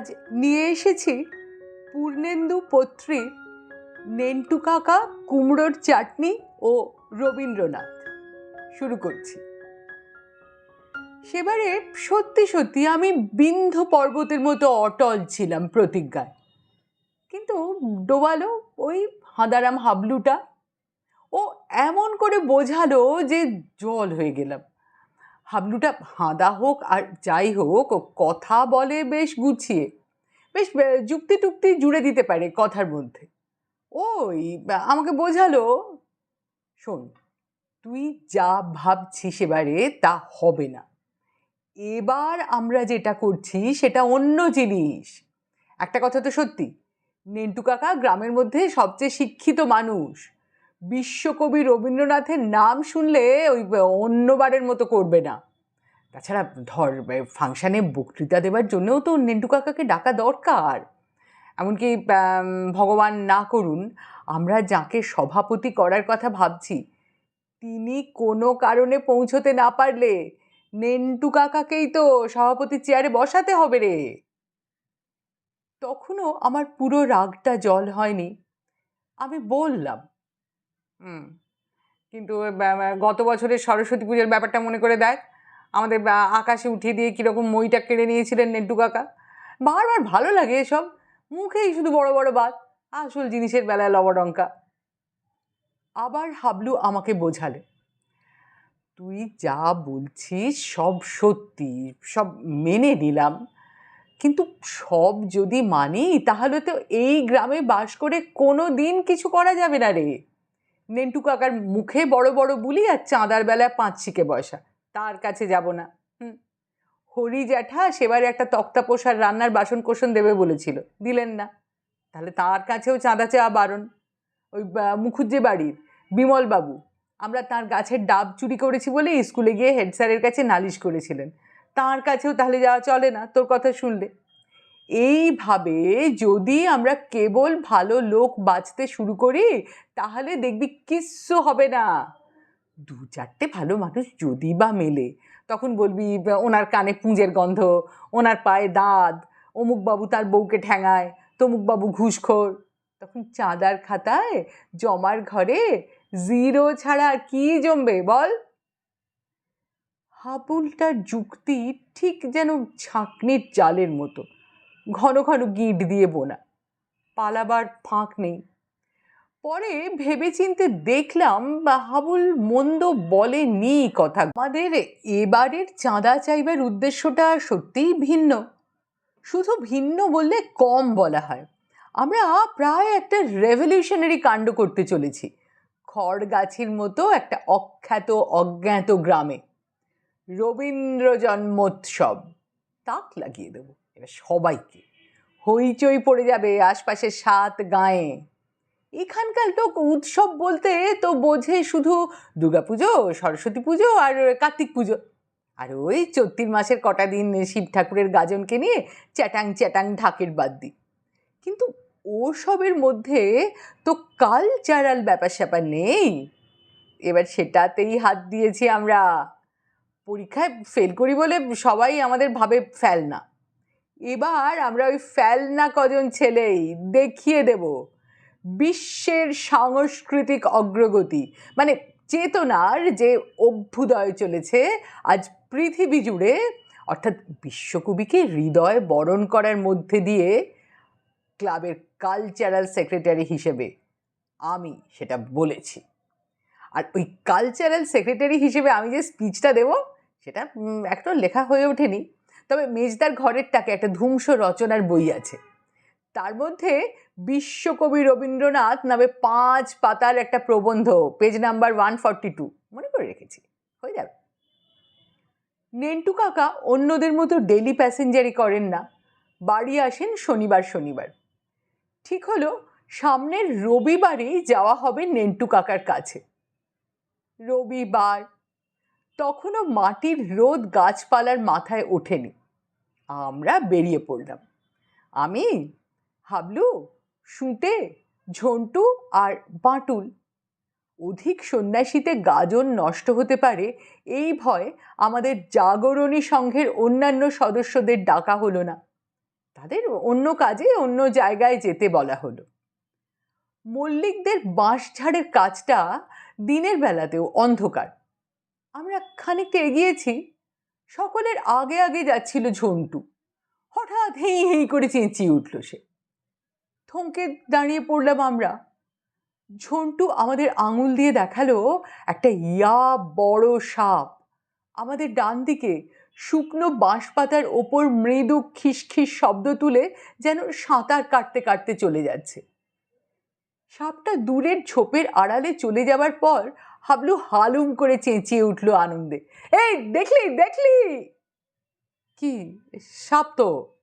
আজ নিয়ে এসেছি পূর্ণেন্দু পত্রী, নেন্টু কাকা, কুমড়োর চাটনি ও রবীন্দ্রনাথ। শুরু করছি। সেবারে সত্যি সত্যি আমি বিন্ধ পর্বতের মতো অটল ছিলাম প্রতিজ্ঞায়। কিন্তু ডোবালো ওই হাঁদারাম হাবলুটা ও এমন করে বোঝালো যে জল হয়ে গেলাম। হাবলুটা হাঁদা হোক আর যাই হোক ও কথা বলে বেশ গুছিয়ে, বেশ যুক্তি টুক্তি জুড়ে দিতে পারে কথার মধ্যে। ওই আমাকে বোঝালো, শোন, তুই যা ভাবছিস এবারে তা হবে না। এবার আমরা যেটা করছি সেটা অন্য জিনিস। একটা কথা তো সত্যি, নেন্টু কাকা গ্রামের মধ্যে সবচেয়ে শিক্ষিত মানুষ। বিশ্বকবি রবীন্দ্রনাথের নাম শুনলে ওই অন্যবারের মতো করবে না। তাছাড়া ধর ফাংশানে বক্তৃতা দেওয়ার জন্যও তো নেন্টু কাকাকে ডাকা দরকার। এমনকি ভগবান না করুন, আমরা যাকে সভাপতি করার কথা ভাবছি, তিনি কোনো কারণে পৌঁছতে না পারলে নেন্টু কাকাকেই তো সভাপতি চেয়ারে বসাতে হবে রে। তখনও আমার পুরো রাগটা জল হয়নি। আমি বললাম হুম। কিন্তু গত বছরের সরস্বতী পুজোর ব্যাপারটা মনে করে দেখ। আমাদের আকাশে উঠিয়ে দিয়ে কীরকম মইটা কেড়ে নিয়েছিলেন নেন্টু কাকা। বারবার ভালো লাগে এসব। মুখেই শুধু বড় বড় বাত। আসল জিনিসের বেলায় লবডঙ্কা। আবার হাবলু আমাকে বোঝালে। তুই যা বলছিস সব সত্যি, সব মেনে নিলাম। কিন্তু সব যদি মানি, তাহলে তো এই গ্রামে বাস করে কোনো দিন কিছু করা যাবে না রে। নেন্টু কাকার মুখে বড় বড় বুলি আর চাঁদার বেলায় পাঁচ শিকে বসা। তার কাছে যাব না। হুম। হরি জ্যাঠা সেবারে একটা তক্তা পোষার রান্নার বাসন কোসন দেবে বলেছিল। দিলেন না। তাহলে তার কাছেও চাঁদা চাওয়া বারণ। ওই মুখুজ্জে বাড়ির বিমলবাবু আমরা তার গাছের ডাব চুরি করেছি বলে স্কুলে গিয়ে হেড স্যারের কাছে নালিশ করেছিলেন। তার কাছেও তাহলে যাওয়া চলে না, তোর কথা শুনলে। এইভাবে যদি আমরা কেবল ভালো লোক বাঁচতে শুরু করি, তাহলে দেখবি কিচ্ছু হবে না। দু চারটে ভালো মানুষ যদি বা মেলে, তখন বলবি, ওনার কানে পুঁজের গন্ধ, ওনার পায়ে দাঁত অমুকবাবু তার বউকে ঠ্যাঙায় তমুকবাবু ঘুষখোর। তখন চাঁদার খাতায় জমার ঘরে জিরো ছাড়া কি জমবে বল? হাবুলটার যুক্তি ঠিক যেন ছাঁকনির জালের মতো। ঘন ঘন গিট দিয়ে বোনা। পালাবার ফাঁক নেই। পরে ভেবেচিন্তে দেখলাম বা হাবুল মন্দ বলেনি কথা। আমাদের এবারের চাঁদা চাইবার উদ্দেশ্যটা সত্যিই ভিন্ন। শুধু ভিন্ন বললে কম বলা হয়। আমরা প্রায় একটা রেভলিউশনারি কাণ্ড করতে চলেছি। খড় গাছের মতো একটা অখ্যাত, অজ্ঞাত গ্রামে। রবীন্দ্র জন্মোৎসব। তাক লাগিয়ে দেবো। এবার সবাইকে হইচই পড়ে যাবে আশপাশে সাত গায়ে। এখানকার লোক উৎসব বলতে তো বোঝে শুধু দুর্গাপুজো, সরস্বতী পুজো আর কার্তিক পুজো। আর ওই চৈত্রির মাসের কটা দিন শিব ঠাকুরের গাজনকে নিয়ে চ্যাটাং চ্যাটাং ঢাকের বাদ দিই কিন্তু ওসবের মধ্যে তো কালচারাল ব্যাপার স্যাপার নেই। এবার সেটাতেই হাত দিয়েছি আমরা। পরীক্ষায় ফেল করি বলে সবাই আমাদের ভাবে ফেল না। এবার আমরা ওই ফেল না কজন ছেলেই দেখিয়ে দেব। বিশ্বের সাংস্কৃতিক অগ্রগতি মানে চেতনার যে অভ্যুদয় চলেছে, আজ পৃথিবী জুড়ে, অর্থাৎ বিশ্বকবিকে হৃদয় বরণ করার মধ্যে দিয়ে ক্লাবের কালচারাল সেক্রেটারি হিসেবে আমি সেটা বলেছি। আর ওই কালচারাল সেক্রেটারি হিসেবে আমি যে স্পিচটা দেব, সেটা একটা লেখা হয়ে ওঠেনি। তবে মেজদার ঘরেরটাকে একটা ধ্বংস রচনার বই আছে। তার মধ্যে বিশ্বকবি রবীন্দ্রনাথ নামে পাঁচ পাতার একটা প্রবন্ধ, page number one forty two, মনে করে রেখেছি, হয়ে যাবে। নেন্টু কাকা অন্যদের মতো ডেলি প্যাসেঞ্জারি করেন না, বাড়ি আসেন শনিবার শনিবার। ঠিক হলো, সামনের রবিবারেই যাওয়া হবে নেন্টু কাকার কাছে। রবিবার, তখনও মাটির রোদ গাছপালার মাথায় ওঠেনি। আমরা বেরিয়ে পড়লাম। আমি, হাবলু শুঁটে ঝন্টু আর বাঁটুল। অধিক সন্ন্যাসীতে গাজন নষ্ট হতে পারে, এই ভয় আমাদের জাগরণী সংঘের অন্যান্য সদস্যদের ডাকা হলো না। তাদের অন্য কাজে, অন্য জায়গায় যেতে বলা হলো। মল্লিকদের বাঁশঝাড়ের কাজটা দিনের বেলাতেও অন্ধকার। আমরা খানিকটা এগিয়েছি সকলের আগে আগে যাচ্ছিল ঝন্টু। হঠাৎ হেই হেই করে চেঁচিয়ে উঠল সে। থমকে দাঁড়িয়ে পড়লাম আমরা। ঝন্টু আমাদের আঙুল দিয়ে দেখাল একটা ইয়া বড় সাপ। আমাদের ডান দিকে শুকনো বাঁশ পাতার ওপর মৃদু খিসখিস শব্দ তুলে যেন সাঁতার কাটতে কাটতে চলে যাচ্ছে। সাপটা দূরের ঝোপের আড়ালে চলে যাবার পর হাবলু হালুম করে চেঁচিয়ে উঠল আনন্দে। এই, দেখলি দেখলি? কি? সাপ তো?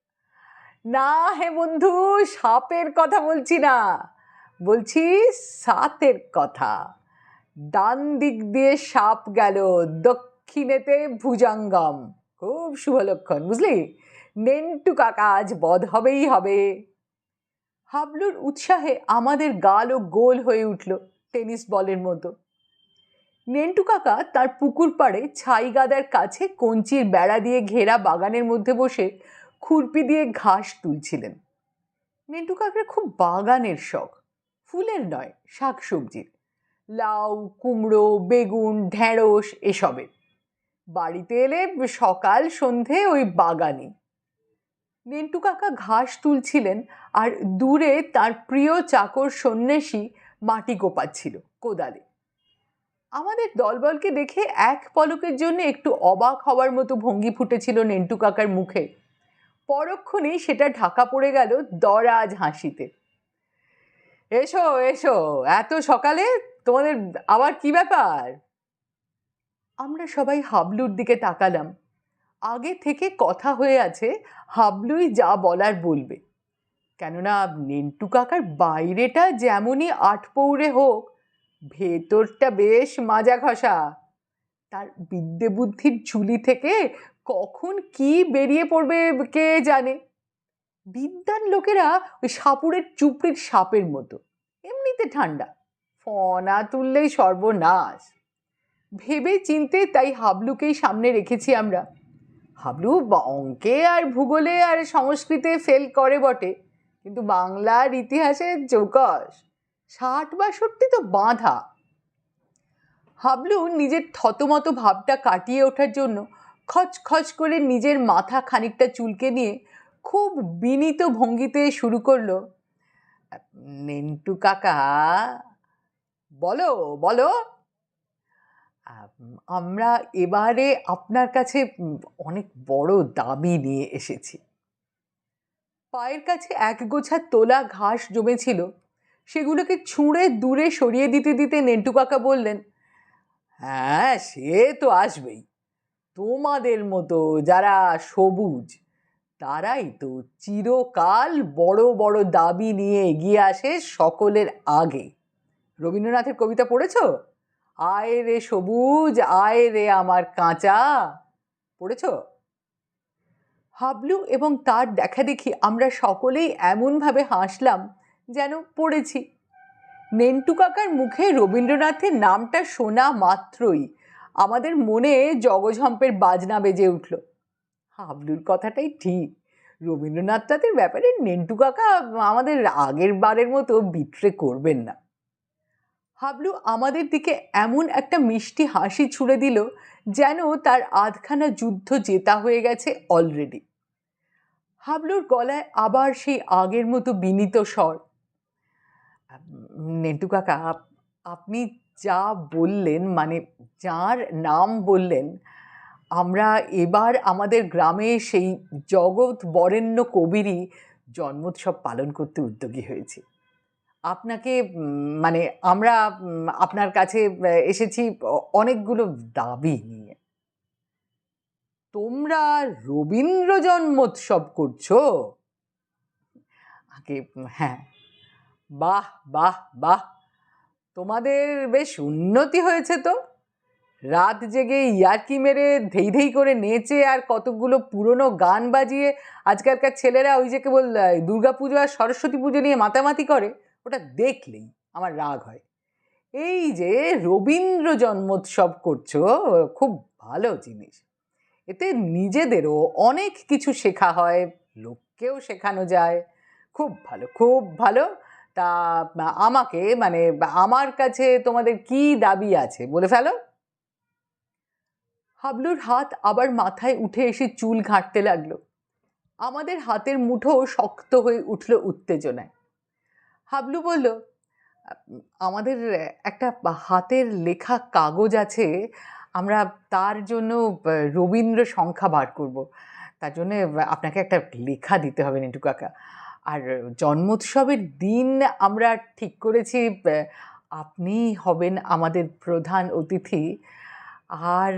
না হে বন্ধু, সাপের কথা বলছি না। বলছি সাতের কথা। ডান দিক দিয়ে সাপ গেল, দক্ষিণেতে ভুজাঙ্গম। খুব শুভ লক্ষণ, বুঝলি? নেন্টু কাকা আজ বধ হবেই হবে। হাবলুর উৎসাহে আমাদের গালও গোল হয়ে উঠল টেনিস বলের মতো। নেন্টু কাকা তার পুকুর পাড়ে ছাই গাদার কাছে কঞ্চির বেড়া দিয়ে ঘেরা বাগানের মধ্যে বসে খুরপি দিয়ে ঘাস তুলছিলেন। নেন্টু কাকার খুব বাগানের শখ। ফুলের নয় শাক সবজির লাউ, কুমড়ো, বেগুন, ঢেঁড়স এসবের। বাড়িতে এলে সকাল, সন্ধে ওই বাগানে। নেন্টু কাকা ঘাস তুলছিলেন আর দূরে তার প্রিয় চাকর সন্ন্যাসী মাটি কোপাচ্ছিল কোদালে। আমাদের দলবলকে দেখে এক পলকের জন্য একটু অবাক হওয়ার মতো ভঙ্গি ফুটেছিল নেন্টু কাকার মুখে। পরক্ষণেই সেটা ঢাকা পড়ে গেল দরাজ হাসিতে। এসো এসো, এত সকালে তোমাদের আবার কি ব্যাপার? আমরা সবাই হাবলুর দিকে তাকালাম। আগে থেকে কথা হয়ে আছে হাবলুই যা বলার বলবে। কেননা নেন্টু কাকার বাইরেটা যেমনই আটপৌরে হোক ভেতরটা বেশ মাজা ঘষা। তার বিদ্যে বুদ্ধির ঝুলি থেকে কখন কি বেরিয়ে পড়বে কে জানে? বিদ্যান লোকেরা ওই সাপুরের চুপড়ির সাপের মতো। এমনিতে ঠান্ডা। ফনা তুললেই সর্বনাশ। ভেবে চিনতে তাই হাবলুকেই সামনে রেখেছি আমরা। হাবলু অঙ্কে আর ভূগোলে আর সংস্কৃতে ফেল করে বটে। কিন্তু বাংলার ইতিহাসে চৌকস ষাট বাষট্টি তো বাঁধা। হাবলু নিজের থতমত ভাবটা কাটিয়ে ওঠার জন্য খচ খচ করে নিজের মাথা খানিকটা চুলকে নিয়ে খুব বিনীত ভঙ্গিতে শুরু করল, নেন্টু কাকা, বলো বলো, আমরা এবারে আপনার কাছে অনেক বড় দাবি নিয়ে এসেছি। পায়ের কাছে এক গোছা তোলা ঘাস জমেছিল সেগুলোকে ছুঁড়ে দূরে সরিয়ে দিতে দিতে নেন্টু কাকা বললেন হ্যাঁ সে তো আসবেই। তোমাদের মতো যারা সবুজ, তারাই তো চিরকাল বড় বড় দাবি নিয়ে এগিয়ে আসে সকলের আগে। রবীন্দ্রনাথের কবিতা পড়েছ? আয় রে সবুজ, আয় রে আমার কাঁচা। পড়েছ? হাবলু এবং তার দেখা দেখি আমরা সকলেই এমনভাবে হাসলাম যেন পড়েছি। নেন্টু কাকার মুখে রবীন্দ্রনাথের নামটা শোনা মাত্রই আমাদের মনে জগঝম্পের বাজনা বেজে উঠল। হাবলুর কথাটাই ঠিক। রবীন্দ্রনাথ তাদের ব্যাপারে নেন্টু কাকা আমাদের আগের বারের মতো বিট্রে করবেন না। হাবলু আমাদের দিকে এমন একটা মিষ্টি হাসি ছুড়ে দিল যেন তার আধখানা যুদ্ধ জেতা হয়ে গেছে অলরেডি হাবলুর গলায় আবার সেই আগের মতো বিনীত স্বর নেন্টু কাকা আপনি যা বললেন মানে যার নাম বললেন, আমরা এবার আমাদের গ্রামে সেই জগৎ বরেণ্য কবিরই জন্মোৎসব পালন করতে উদ্যোগী হয়েছি। আপনাকে মানে আমরা আপনার কাছে এসেছি অনেকগুলো দাবি নিয়ে। তোমরা রবীন্দ্র জন্মোৎসব করছ? আগে হ্যাঁ। বাহ বাহ বাহ। তোমাদের বেশ উন্নতি হয়েছে তো। রাত জেগে ইয়ার্কি মেরে ধেই ধেই করে নেচে আর কতগুলো পুরনো গান বাজিয়ে আজকালকার ছেলেরা ওই যে কেবল পুজো আর সরস্বতী পুজো নিয়ে মাতামাতি করে, ওটা দেখলেই আমার রাগ হয়। এই যে রবীন্দ্র জন্মোৎসব করছ, খুব ভালো জিনিস। এতে নিজেদেরও অনেক কিছু শেখা হয়, লোককেও শেখানো যায়। খুব ভালো খুব ভালো। তা আমাকে মানে আমার কাছে তোমাদের কি দাবি আছে, বলে ফেলো। হাবলুর হাত আবার মাথায় উঠে এসে চুল ঘাঁটতে লাগল। আমাদের হাতের মুঠো শক্ত হয়ে উঠল উত্তেজনায়। হাবলু বলল, আমাদের একটা হাতের লেখা কাগজ আছে, আমরা তার জন্য রবীন্দ্র সংখ্যা বার করব। তার জন্য আপনাকে একটা লেখা দিতে হবে নিটু কাকা আর জন্মোৎসবের দিন আমরা ঠিক করেছি আপনি হবেন আমাদের প্রধান অতিথি। আর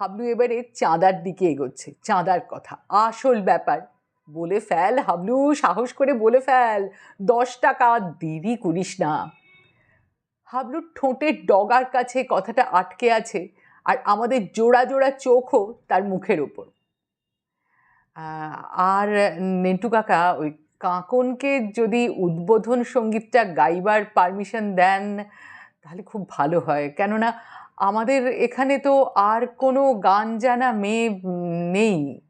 হাবলু এবারে চাঁদার দিকে এগোচ্ছে, চাঁদার কথা, আসল ব্যাপার। বলে ফেল, হাবলু, সাহস করে বলে ফেল, দশ টাকা, দেরি করিস না। হাবলুর ঠোঁটের ডগার কাছে কথাটা আটকে আছে, আর আমাদের জোড়া জোড়া চোখও তার মুখের ওপর। আর নেন্টু কাকা, ওই কাঁকনকে যদি উদ্বোধন সঙ্গীতটা গাইবার পারমিশন দেন, তাহলে খুব ভালো হয়। কেননা আমাদের এখানে তো আর কোনো গান জানা মেয়ে নেই।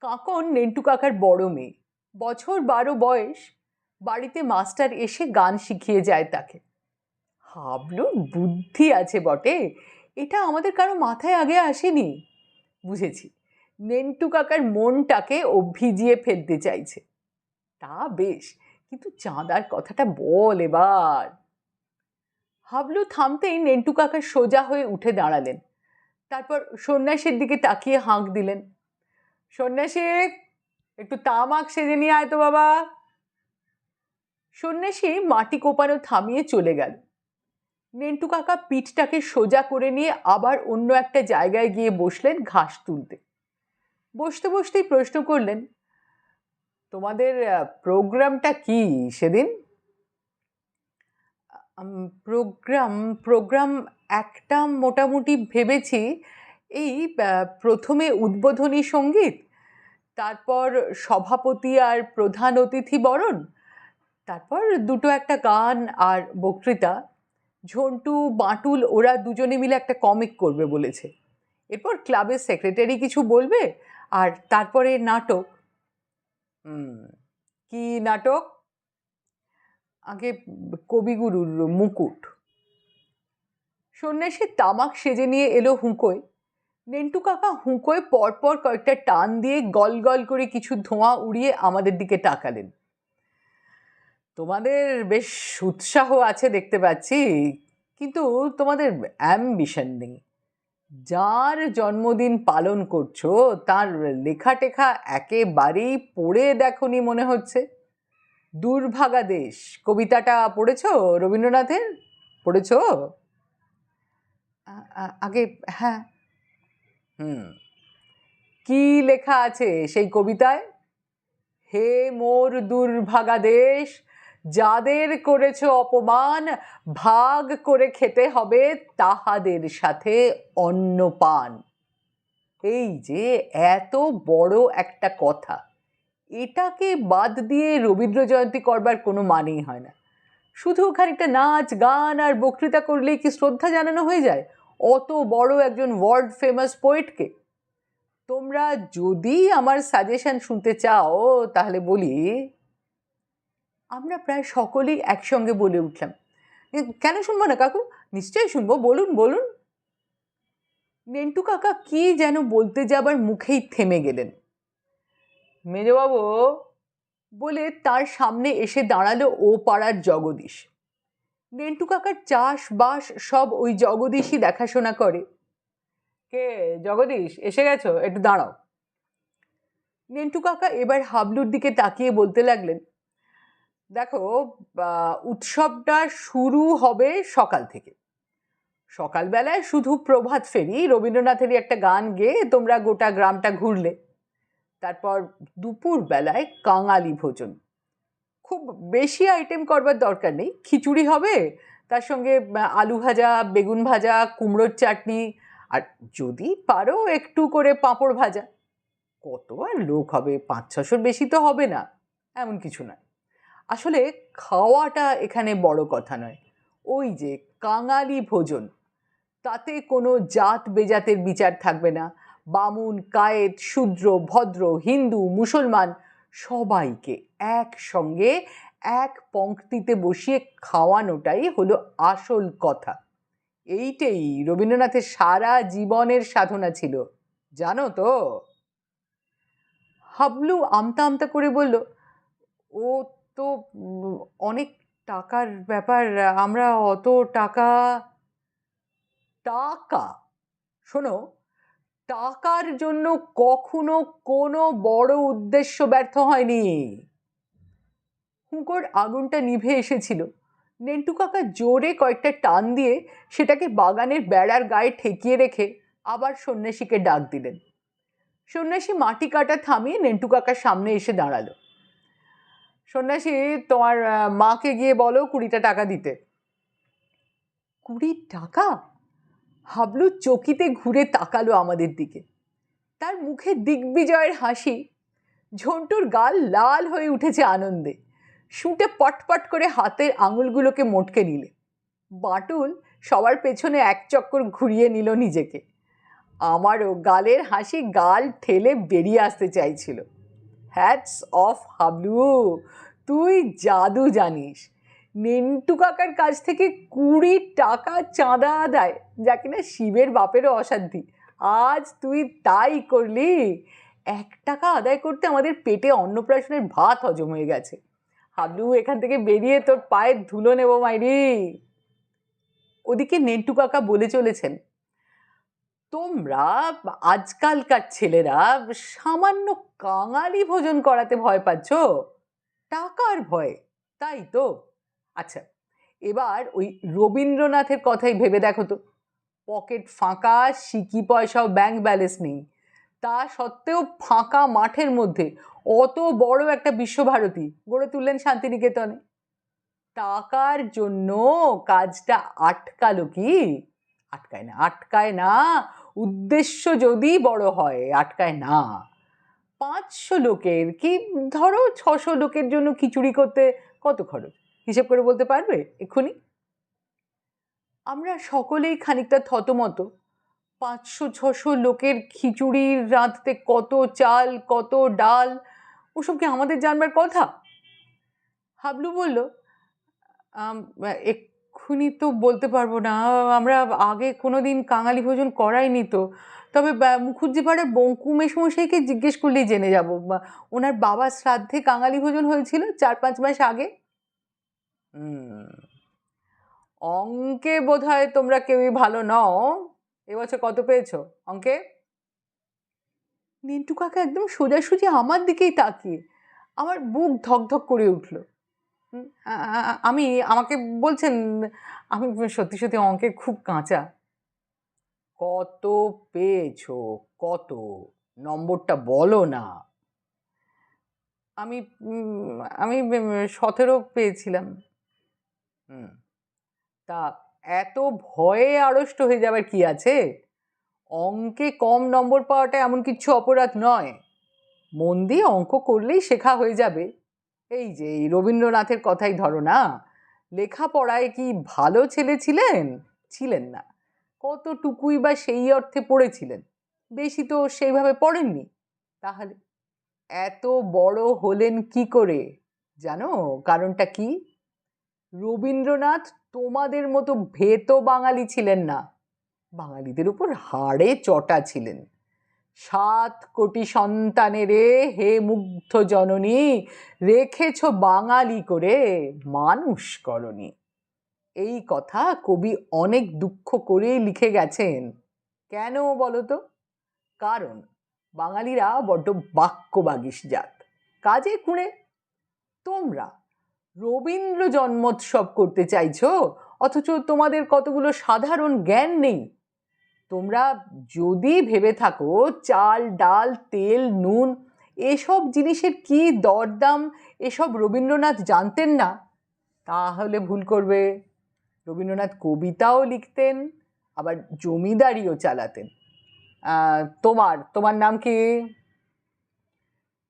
কাকন নেন্টু কাকার বড় মেয়ে। বছর বারো বয়স, বাড়িতে মাস্টার এসে গান শিখিয়ে যায় তাকে। হাবলু বুদ্ধি আছে বটে। এটা আমাদের কারও মাথায় আগে আসেনি। বুঝেছি। নেন্টু কাকার মনটাকে ও ভিজিয়ে ফেলতে চাইছে। তা বেশ, কিন্তু চাঁদার কথাটা বল এবার। হাবলু থামতেই নেন্টু কাকা সোজা হয়ে উঠে দাঁড়ালেন। তারপর সন্ন্যাসীর দিকে তাকিয়ে হাঁক দিলেন। সন্ন্যাসী, একটু তামাক সেজে নিয়ে আয় তো বাবা। সন্ন্যাসী মাটি কোপানো থামিয়ে চলে গেল। নেন্টু কাকা পিঠটাকে সোজা করে নিয়ে আবার অন্য একটা জায়গায় গিয়ে বসলেন ঘাস তুলতে। বসতে বসতেই প্রশ্ন করলেন, তোমাদের প্রোগ্রামটা কি সেদিন? প্রোগ্রাম প্রোগ্রাম একটা মোটামুটি ভেবেছি, এই প্রথমে উদ্বোধনী সংগীত, তারপর সভাপতি আর প্রধান অতিথি বরণ, তারপর দুটো একটা গান আর বক্তৃতা, ঝন্টু, বাঁটুল ওরা দুজনে মিলে একটা কমিক করবে বলেছে। এরপর ক্লাবের সেক্রেটারি কিছু বলবে আর তারপরে নাটক। কি নাটক? আগে কবিগুরুর মুকুট। সন্ন্যাসী তামাক সেজে নিয়ে এলো হুঁকোয়। নেন্টু কাকা হুঁকোয় পরপর কয়েকটা টান দিয়ে গল গল করে কিছু ধোঁয়া উড়িয়ে আমাদের দিকে তাকালেন। তোমাদের বেশ উৎসাহ আছে দেখতে পাচ্ছি কিন্তু তোমাদের অ্যাম্বিশন নেই। যার জন্মদিন পালন করছ, তার লেখা টেখা একেবারেই পড়ে দেখনি মনে হচ্ছে। দুর্ভাগা দেশ। কবিতাটা পড়েছ রবীন্দ্রনাথের? পড়েছ? আগে হ্যাঁ। হুম। কি লেখা আছে সেই কবিতায়? হে মোর দুর্ভাগা দেশ যাদের করেছ অপমান, ভাগ করে খেতে হবে তাহাদের সাথে অন্নপান। এই যে এত বড় একটা কথা, এটাকে বাদ দিয়ে রবীন্দ্র জয়ন্তী করবার কোনো মানেই হয় না। শুধু খানিকটা নাচ, গান আর বক্তৃতা করলেই কি শ্রদ্ধা জানানো হয়ে যায়? অত বড় একজন ওয়ার্ল্ড ফেমাস পোয়েটকে তোমরা যদি আমার সাজেশন শুনতে চাও, তাহলে বলি আমরা প্রায় সকলেই একসঙ্গে বলে উঠলাম। কেন শুনব না কাকু? নিশ্চয়ই শুনব। বলুন বলুন। নেন্টু কাকা কি যেন বলতে যাবার মুখেই থেমে গেলেন। মেজবাবু। বলে তার সামনে এসে দাঁড়াল ও পাড়ার জগদীশ। নেন্টু কাকার চাষবাস সব ওই জগদীশই দেখাশোনা করে। কে? জগদীশ এসে গেছো? একটু দাঁড়াও। নেন্টু কাকা এবার হাবলুর দিকে তাকিয়ে বলতে লাগলেন দেখো উৎসবটা শুরু হবে সকাল থেকে। সকালবেলায় শুধু প্রভাত ফেরি, রবীন্দ্রনাথেরই একটা গান গেয়ে তোমরা গোটা গ্রামটা ঘুরলে। তারপর দুপুর বেলায় কাঙালি ভোজন। খুব বেশি আইটেম করবার দরকার নেই। খিচুড়ি হবে, তার সঙ্গে আলু ভাজা, বেগুন ভাজা, কুমড়োর চাটনি, আর যদি পারো একটু করে পাঁপড় ভাজা। কত আর লোক হবে পাঁচ ছশোর বেশি তো হবে না, এমন কিছু নয়। আসলে খাওয়াটা এখানে বড় কথা নয়। ওই যে কাঙালি ভোজন, তাতে কোনো জাত বেজাতের বিচার থাকবে না। বামুন কায়েত শূদ্র, ভদ্র, হিন্দু, মুসলমান সবাইকে একসঙ্গে এক পংক্তিতে বসিয়ে খাওয়ানোটাই হলো আসল কথা। এইটাই রবীন্দ্রনাথের সারা জীবনের সাধনা ছিল, জানো তো? হাবলু আমতা আমতা করে বলল, ও তো অনেক টাকার ব্যাপার, আমরা অত টাকা টাকা, শোনো, টাকার জন্য কখনো কোনো বড় উদ্দেশ্য ব্যর্থ হয়নি। হুঁকোর আগুনটা নিভে এসেছিল। নেন্টু কাকা জোরে কয়েকটা টান দিয়ে সেটাকে বাগানের বেড়ার গায়ে ঠেকিয়ে রেখে আবার সন্ন্যাসীকে ডাক দিলেন। সন্ন্যাসী মাটি কাটা থামিয়ে নেন্টু কাকার সামনে এসে দাঁড়াল। সন্ন্যাসী, তোমার মাকে গিয়ে বলো কুড়িটা টাকা দিতে। কুড়ি টাকা? হাবলু চকিতে ঘুরে তাকালো আমাদের দিকে। তার মুখে দিগ্বিজয়ের হাসি, ঝন্টুর গাল লাল হয়ে উঠেছে আনন্দে। শুঁটে পটপট করে হাতের আঙুলগুলোকে মোটকে নিলে। বাটুল সবার পেছনে এক চক্কর ঘুরিয়ে নিল নিজেকে। আমারও গালের হাসি গাল ঠেলে বেরিয়ে আসতে চাইছিল। হ্যাটস অফ হাবলু তুই জাদু জানিস। নেন্টু কাকার কাছ থেকে কুড়ি টাকা চাঁদা আদায়, যা কিনা শিবের বাপেরও অসাধ্যি। আজ তুই তাই করলি। এক টাকা আদায় করতে আমাদের পেটে অন্নপ্রাশনের ভাত হজম হয়ে গেছে। হাবলু, এখান থেকে বেরিয়ে তোর পায়ের ধুলো নেব, মাইরি। ওদিকে নেন্টু কাকা বলে চলেছেন। তোমরা আজকালকার ছেলেরা সামান্য কাঙালি ভোজন করাতে ভয় পাচ্ছ? টাকার ভয়ে, তাই তো? আচ্ছা এবার ওই রবীন্দ্রনাথের কথাই ভেবে দেখো তো। পকেট ফাঁকা, সিকি পয়সাও ব্যাংক ব্যালেন্স নেই। তা সত্ত্বেও ফাঁকা মাঠের মধ্যে অত বড় একটা বিশ্বভারতী গড়ে তুললেন শান্তিনিকেতনে। টাকার জন্য কাজটা আটকালো কি? আটকায় না আটকায় না। উদ্দেশ্য যদি বড় হয়, আটকায় না। পাঁচশো লোকের কি, ধরো ছশো লোকের জন্য খিচুড়ি করতে কত খরচ? হিসেব করে বলতে পারবে? এক্ষুনি। আমরা সকলেই খানিকটা থতমত। পাঁচশো, ছশো লোকের খিচুড়ির রাঁধতে কত চাল, কত ডাল, ওসব কি আমাদের জানবার কথা? হাবলু বলল "আম, এক্ষুনি তো বলতে পারব না। আমরা আগে কোনো দিন কাঙালি ভোজন করাইনি তো। তবে মুখুজ্জি পাড়ার বঙ্কু মেসমশাইকে জিজ্ঞেস করলেই জেনে যাব। ওনার বাবার শ্রাদ্ধে কাঙালি ভোজন হয়েছিল চার পাঁচ মাস আগে। অঙ্কে বোধহয় তোমরা কেউই ভালো নও। এবছর কত পেয়েছ অঙ্কে? নিন্টু কাকা একদম সোজাসুজি আমার দিকেই তাকিয়ে। আমার বুক ধকধক করে উঠল। আমি, আমাকে বলছেন, আমি সত্যি সত্যি অঙ্কে খুব কাঁচা। কত পেয়েছ? কত? নম্বরটা বলো না। আমি আমি সতেরো পেয়েছিলাম। হুম। তা এত ভয়ে আড়ষ্ট হয়ে যাবার কি আছে? অঙ্কে কম নম্বর পাওয়াটা এমন কিছু অপরাধ নয়। মন দিয়ে অঙ্ক করলেই শেখা হয়ে যাবে। এই যে, এই রবীন্দ্রনাথের কথাই ধরো না। লেখাপড়ায় কি ভালো ছেলে ছিলেন? ছিলেন না। কতটুকুই বা সেই অর্থে পড়েছিলেন? বেশি তো সেইভাবে পড়েননি। তাহলে এত বড় হলেন কি করে? জানো কারণটা কি? রবীন্দ্রনাথ তোমাদের মতো ভেতো বাঙালি ছিলেন না। বাঙালিদের উপর হাড়ে চটা ছিলেন। সাত কোটি সন্তানেরে হে মুগ্ধ জননী, রেখেছ বাঙালি করে মানুষ করনি এই কথা কবি অনেক দুঃখ করেই লিখে গেছেন। কেন বলো তো কারণ বাঙালিরা বড্ড বাক্যবাগিস জাত। কাজে কুঁড়ে তোমরা রবীন্দ্র জন্মোৎসব করতে চাইছো, অথচ তোমাদের কতগুলো সাধারণ জ্ঞান নেই। তোমরা যদি ভেবে থাকো, চাল, ডাল, তেল, নুন, এসব জিনিসের কি দরদাম এসব রবীন্দ্রনাথ জানতেন না? তাহলে ভুল করবে। রবীন্দ্রনাথ কবিতাও লিখতেন, আবার জমিদারিও চালাতেন। তোমার তোমার নাম কি?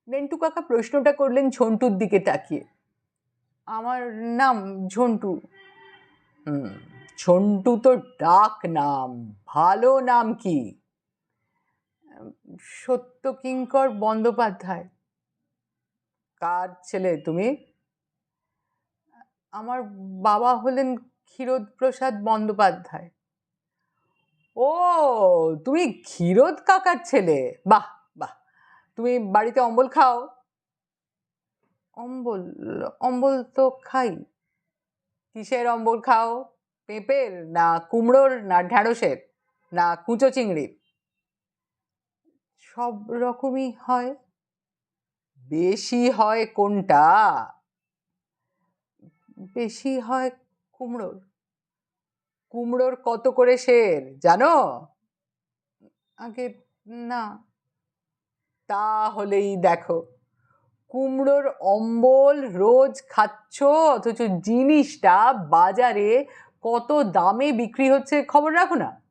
নেন্টু কাকা প্রশ্নটা করলেন ঝন্টুর দিকে তাকিয়ে। আমার নাম ঝন্টু। হুম। ঝন্টু তো ডাক নাম, ভালো নাম কি? সত্যকিঙ্কর বন্দ্যোপাধ্যায়। কার ছেলে তুমি? আমার বাবা হলেন ক্ষীরোদ প্রসাদ বন্দ্যোপাধ্যায়। ও, তুমি ক্ষীরোদ কাকার ছেলে। বাহ বাহ, তুমি বাড়িতে অম্বল খাও? অম্বল অম্বল তো খাই। কিসের অম্বল খাও? পেঁপের না কুমড়োর না ঢ্যাঁড়সের না কুচো চিংড়ির? সব রকমই হয়। বেশি হয় কোনটা? বেশি হয় কুমড়োর। কুমড়োর কত করে শের জানো? আগে না। তাহলেই দেখো। কুমড়োর অম্বল রোজ খাচ্ছ, অথচ জিনিসটা বাজারে কত দামে বিক্রি হচ্ছে খবর রাখো না।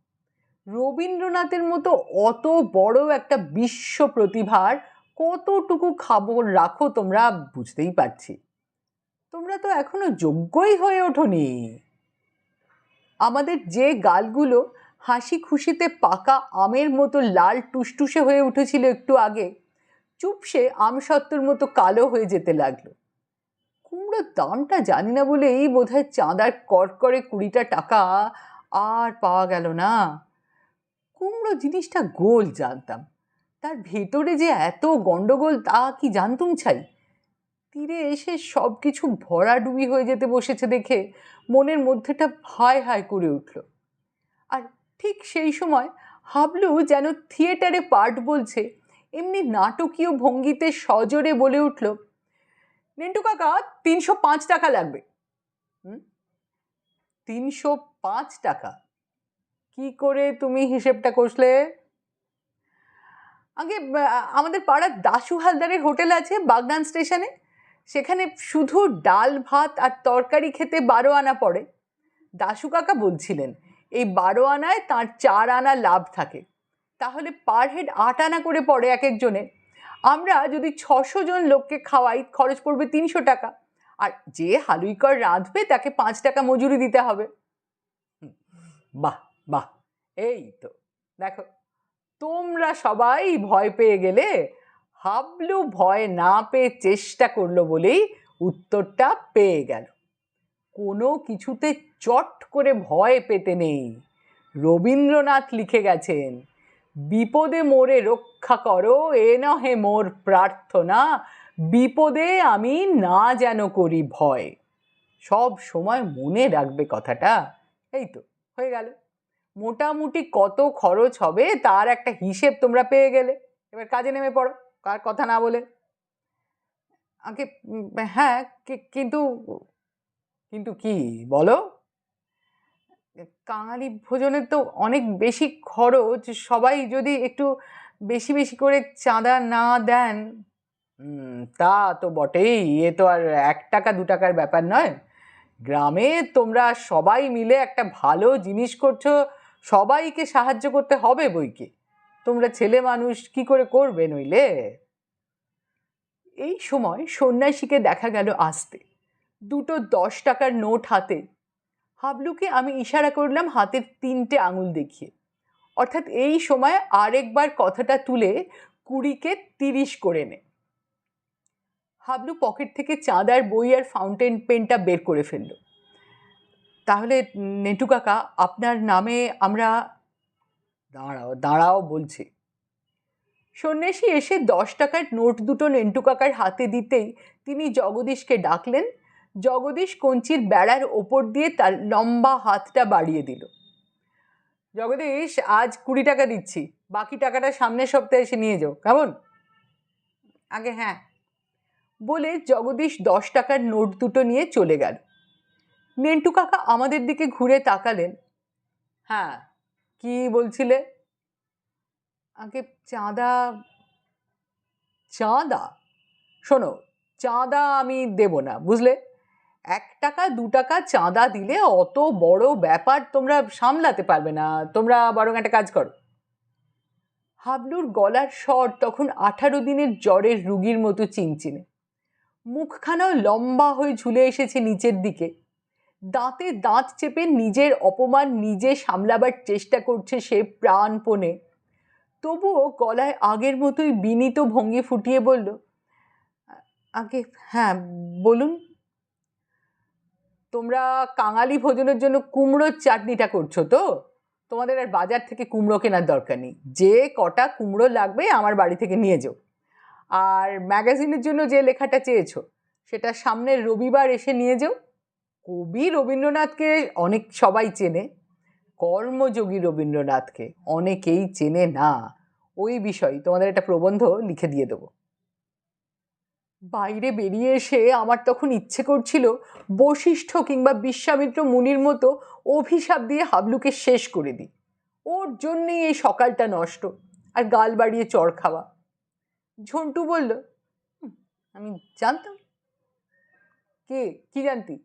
রবীন্দ্রনাথের মতো অত বড় একটা বিশ্ব প্রতিভার কতটুকু খবর রাখো তোমরা বুঝতেই পারছি। তোমরা তো এখনও যোগ্যই হয়ে ওঠোনি। আমাদের যে গালগুলো হাসি খুশিতে পাকা আমের মতো লাল টুসটুসে হয়ে উঠেছিল একটু আগে, চুপসে আমসত্ত্বর মতো কালো হয়ে যেতে লাগল। কুমড়োর দামটা জানি না বলে এই বোধহয় চাঁদার করে কুড়িটা টাকা আর পাওয়া গেল না। কুমড়ো জিনিসটা গোল জানতাম। তার ভেতরে যে এত গন্ডগোল তা কি জানতুম ছাই? তীরে এসে সব কিছু ভরাডুবি হয়ে যেতে বসেছে দেখে মনের মধ্যেটা হায় হায় করে উঠল। আর ঠিক সেই সময় হাবলু যেন থিয়েটারে পার্ট বলছে, এমনি নাটকীয় ভঙ্গিতে সজোরে বলে উঠল নেন্টু কাকা, তিনশো পাঁচ টাকা লাগবে। তিনশো পাঁচ টাকা? কি করে তুমি হিসেবটা কষলে? আগে আমাদের পাড়ার দাসু হালদারের হোটেল আছে বাগনান স্টেশনে। সেখানে শুধু ডাল, ভাত আর তরকারি খেতে বারো আনা পড়ে। দাশু কাকা বলছিলেন, এই বারো আনায় তার চার আনা লাভ থাকে। তাহলে পার হেড আট আনা করে পড়ে এক একজনের। আমরা যদি ছশো জন লোককে খাওয়াই, খরচ পড়বে তিনশো টাকা। আর যে হালুইকর রাঁধবে, তাকে পাঁচ টাকা মজুরি দিতে হবে। বাহ বাহ, এই তো। দেখো, তোমরা সবাই ভয় পেয়ে গেলে, হাবলু ভয় না পেয়ে চেষ্টা করল বলেই উত্তরটা পেয়ে গেল। কোনো কিছুতে চট করে ভয় পেতে নেই। রবীন্দ্রনাথ লিখে গেছেন বিপদে মোরে রক্ষা করো, এ নহে মোর প্রার্থনা। বিপদে আমি না যেন করি ভয়। সব সময় মনে রাখবে কথাটা। এই তো, হয়ে গেল। মোটামুটি কত খরচ হবে তার একটা হিসেব তোমরা পেয়ে গেলে। এবার কাজে নেমে পড়ো, কার কথা না বলে। আগে হ্যাঁ কিন্তু কিন্তু কি বলো? কাঙালি ভোজনের তো অনেক বেশি খরচ। সবাই যদি একটু বেশি বেশি করে চাঁদা না দেন তা তো বটেই। এ তো আর এক টাকা, দু টাকার ব্যাপার নয়। গ্রামে তোমরা সবাই মিলে একটা ভালো জিনিস করছ, সবাইকে সাহায্য করতে হবে বইকে। তোমরা ছেলে মানুষ, কি করে করবে নইলে? এই সময় সন্ন্যাসীকে দেখা গেল আসতে। দুটো দশ টাকার নোট হাতে হাবলুকে আমি ইশারা করলাম হাতের তিনটে আঙুল দেখিয়ে। অর্থাৎ এই সময় আরেকবার কথাটা তুলে কুড়িকে তিরিশ করে নে। হাবলু পকেট থেকে চাঁদার বই আর ফাউন্টেন পেনটা বের করে ফেলল। তাহলে, নেটু কাকা, আপনার নামে আমরা দাঁড়াও দাঁড়াও বলছি। সন্ন্যাসী এসে দশ টাকার নোট দুটো নেন্টু কাকার হাতে দিতেই তিনি জগদীশকে ডাকলেন জগদীশ কঞ্চির বেড়ার ওপর দিয়ে তার লম্বা হাতটা বাড়িয়ে দিল। জগদীশ, আজ কুড়ি টাকা দিচ্ছি, বাকি টাকাটা সামনের সপ্তাহে এসে নিয়ে যাও, কেমন? আগে হ্যাঁ। বলে জগদীশ দশ টাকার নোট দুটো নিয়ে চলে গেল। নেন্টু কাকা আমাদের দিকে ঘুরে তাকালেন। হ্যাঁ কি বলছিলে? আগে চাঁদা চাঁদা? শোনো, চাঁদা আমি দেব না, বুঝলে? এক টাকা, দু টাকা চাঁদা দিলে অত বড় ব্যাপার তোমরা সামলাতে পারবে না। তোমরা বরং একটা কাজ করো। হাবলুর গলার স্বর তখন আঠারো দিনের জ্বরের রুগীর মতো চিনচিনে। মুখখানাও লম্বা হয়ে ঝুলে এসেছে নিচের দিকে। দাঁতে দাঁত চেপে নিজের অপমান নিজে সামলাবার চেষ্টা করছে সে প্রাণপণে। তবুও গলায় আগের মতোই বিনীত ভঙ্গি ফুটিয়ে বলল আগে হ্যাঁ বলুন। তোমরা কাঙালি ভোজনের জন্য কুমড়োর চাটনিটা করছ তো? তোমাদের আর বাজার থেকে কুমড়ো কেনার দরকার নেই। যে কটা কুমড়ো লাগবে আমার বাড়ি থেকে নিয়ে যাও। আর ম্যাগাজিনের জন্য যে লেখাটা চেয়েছো, সেটা সামনের রবিবার এসে নিয়ে যাও। কবি রবীন্দ্রনাথকে অনেক সবাই চেনে, কর্মযোগী রবীন্দ্রনাথকে অনেকেই চেনে না। ওই বিষয় তোমাদের একটা প্রবন্ধ লিখে দিয়ে দেবো। বাইরে বেরিয়ে এসে আমার তখন ইচ্ছে করছিল বশিষ্ঠ কিংবা বিশ্বামিত্র মুনির মতো অভিশাপ দিয়ে হাবলুকে শেষ করে দিই। ওর জন্যেই এই সকালটা নষ্ট আর গাল বাড়িয়ে চড় খাওয়া। ঝন্টু বলল আমি জানতাম। কে? কি জানতি?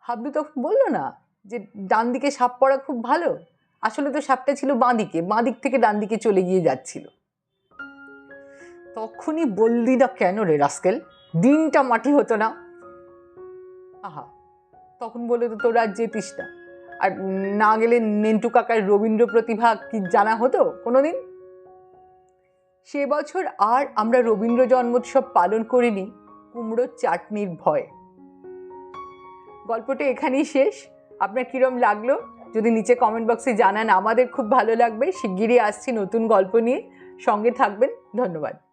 হাবলু তখন বলল, না, যে ডান দিকে সাপ পড়া খুব ভালো। আসলে তো সাপটা ছিল বাঁ দিকে বাঁ দিক থেকে ডান দিকে চলে গিয়ে যাচ্ছিল। তখনই বললি না কেন রে রাস্কেল? দিনটা মাটি হতো না। আহা, তখন বলে তো তোরা যেতিস না। আর না গেলে নেন্টু কাকার রবীন্দ্র প্রতিভা কি জানা হতো কোনো দিন সে বছর আর আমরা রবীন্দ্র জন্মোৎসব পালন করিনি কুমড়োর চাটনির ভয়। গল্পটা এখানেই শেষ। আপনার কীরম লাগল? যদি নিচে কমেন্ট বক্সে জানান আমাদের খুব ভালো লাগবে। শিগগিরই আসছি নতুন গল্প নিয়ে। সঙ্গে থাকবেন। ধন্যবাদ।